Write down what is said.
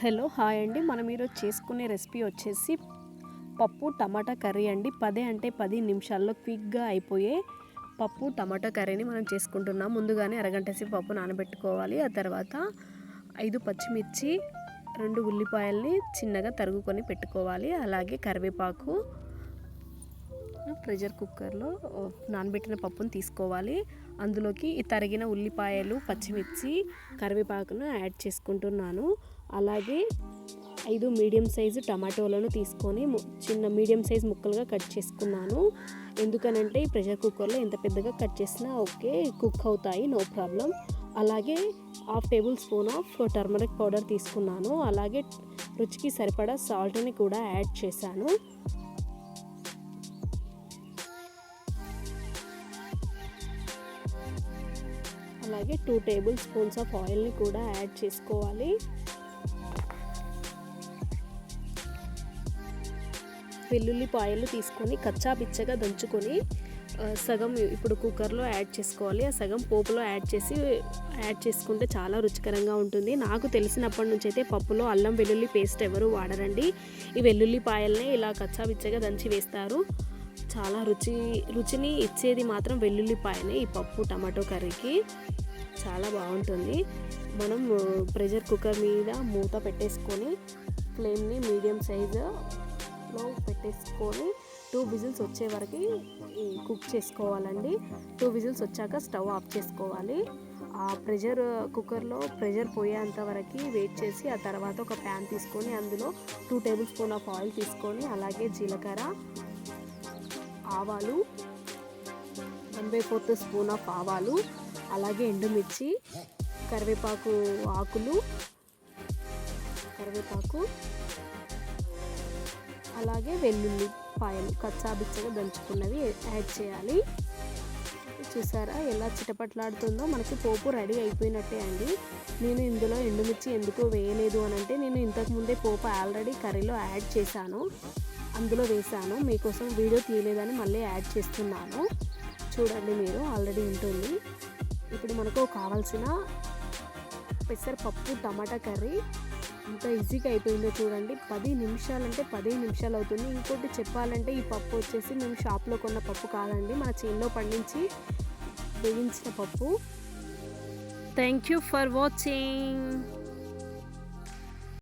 Hello hi అండి. మనం ఈరోజు చేసుకునే రెసిపీ వచ్చేసి పప్పు టమాటా కర్రీ అండి. పదే అంటే పది నిమిషాల్లో క్విక్గా అయిపోయే పప్పు టమాటా కర్రీని మనం చేసుకుంటున్నాం. ముందుగానే అరగంట సేపు పప్పు నానబెట్టుకోవాలి. ఆ తర్వాత ఐదు పచ్చిమిర్చి రెండు ఉల్లిపాయల్ని చిన్నగా తరుగుకొని పెట్టుకోవాలి. అలాగే కరివేపాకు ప్రెషర్ కుక్కర్లో నానబెట్టిన పప్పును తీసుకోవాలి. అందులోకి ఈ తరిగిన ఉల్లిపాయలు పచ్చిమిర్చి కరివేపాకును యాడ్ చేసుకుంటున్నాను. అలాగే ఐదు మీడియం సైజు టమాటోలను తీసుకొని చిన్న మీడియం సైజ్ ముక్కలుగా కట్ చేసుకున్నాను. ఎందుకనంటే ఈ ప్రెషర్ కుక్కర్లో ఎంత పెద్దగా కట్ చేసినా ఓకే కుక్ అవుతాయి నో ప్రాబ్లం. అలాగే half table spoon of turmeric powder తీసుకున్నాను. అలాగే రుచికి సరిపడా సాల్ట్ని కూడా యాడ్ చేశాను. అలాగే టూ టేబుల్ స్పూన్స్ ఆఫ్ ఆయిల్ని కూడా యాడ్ చేసుకోవాలి. వెల్లుల్లిపాయలు తీసుకొని కచ్చా పిచ్చగా దంచుకొని సగం ఇప్పుడు కుక్కర్లో యాడ్ చేసుకోవాలి. ఆ సగం పోపులో యాడ్ చేసి యాడ్ చేసుకుంటే చాలా రుచికరంగా ఉంటుంది. నాకు తెలిసినప్పటి నుంచి అయితే పప్పులో అల్లం వెల్లుల్లి పేస్ట్ ఎవరు వాడరండి. ఈ వెల్లుల్లిపాయల్ని ఇలా కచ్చా పిచ్చగా దంచి వేస్తారు. చాలా రుచి రుచిని ఇచ్చేది మాత్రం వెల్లుల్లిపాయనే ఈ పప్పు టమాటో కర్రీకి. చాలా బాగుంటుంది. మనం ప్రెషర్ కుక్కర్ మీద మూత పెట్టేసుకొని ఫ్లేమ్ని మీడియం సైజు సైజులో పెట్టేసుకొని టూ విజిల్స్ వచ్చే వరకు కుక్ చేసుకోవాలండి. టూ విజిల్స్ వచ్చాక స్టవ్ ఆఫ్ చేసుకోవాలి. ఆ ప్రెషర్ కుక్కర్లో ప్రెషర్ పోయేంత వరకు వెయిట్ చేసి ఆ తర్వాత ఒక ప్యాన్ తీసుకొని అందులో two table spoon of oil తీసుకొని అలాగే జీలకర్ర ఆవాలు one by fourth spoon of ఆవాలు అలాగే ఎండుమిర్చి కరివేపాకు ఆకులు కరివేపాకు అలాగే వెల్లుల్లిపాయలు కచ్చాబిచ్చగా దంచుకున్నవి యాడ్ చేయాలి. చూసారా ఎలా చిటపట్లాడుతుందో? మనకి పోపు రెడీ అయిపోయినట్టే అండి. నేను ఇందులో ఎండుమిర్చి ఎందుకు వేయలేదు అని అంటే నేను ఇంతకుముందే పోపు ఆల్రెడీ కర్రీలో యాడ్ చేశాను. అందులో వేసాను మీకోసం వీడియో తీయలేదని మళ్ళీ యాడ్ చేస్తున్నాను. చూడండి మీరు ఆల్రెడీ ఉంటుంది. ఇప్పుడు మనకు కావాల్సిన పెసరపప్పు టమాటా కర్రీ ఎంత ఈజీగా అయిపోయిందో చూడండి. పది నిమిషాలంటే పది నిమిషాలు అవుతుంది. ఇంకోటి చెప్పాలంటే ఈ పప్పు వచ్చేసి మేము షాప్లో కొన్న పప్పు కాదండి. మన చేనులో పండించి వేయించిన పప్పు. Thank you for watching